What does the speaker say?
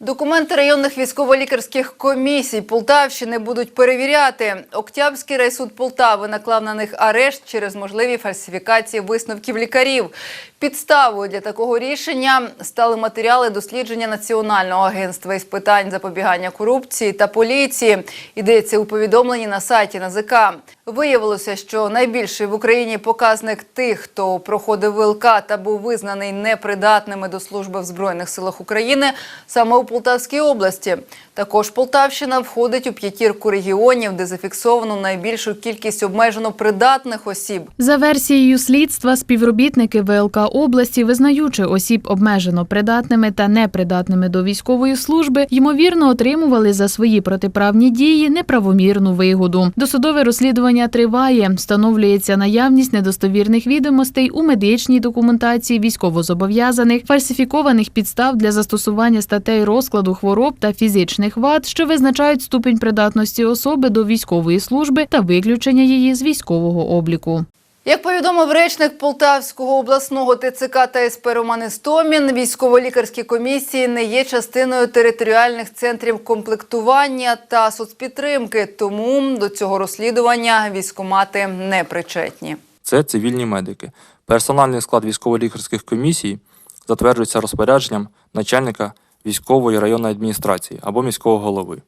Документи районних військово-лікарських комісій Полтавщини будуть перевіряти. Октябрський райсуд Полтави наклав на них арешт через можливі фальсифікації висновків лікарів. Підставою для такого рішення стали матеріали дослідження Національного агентства із питань запобігання корупції та поліції. Йдеться у повідомленні на сайті НАЗК. Виявилося, що найбільший в Україні показник тих, хто проходив ВЛК та був визнаний непридатними до служби в Збройних силах України, саме у Полтавській області. Також Полтавщина входить у п'ятірку регіонів, де зафіксовано найбільшу кількість обмежено придатних осіб. За версією слідства, співробітники ВЛК області, визнаючи осіб обмежено придатними та непридатними до військової служби, ймовірно отримували за свої протиправні дії неправомірну вигоду. Досудове розслідування триває. Встановлюється наявність недостовірних відомостей у медичній документації військовозобов'язаних, фальсифікованих підстав для застосування статей розкладу хвороб та фізичних вад, що визначають ступінь придатності особи до військової служби та виключення її з військового обліку. Як повідомив речник Полтавського обласного ТЦК та СП Роман Істомін, військово-лікарські комісії не є частиною територіальних центрів комплектування та соцпідтримки, тому до цього розслідування військомати не причетні. Це цивільні медики. Персональний склад військово-лікарських комісій затверджується розпорядженням начальника військової районної адміністрації або міського голови.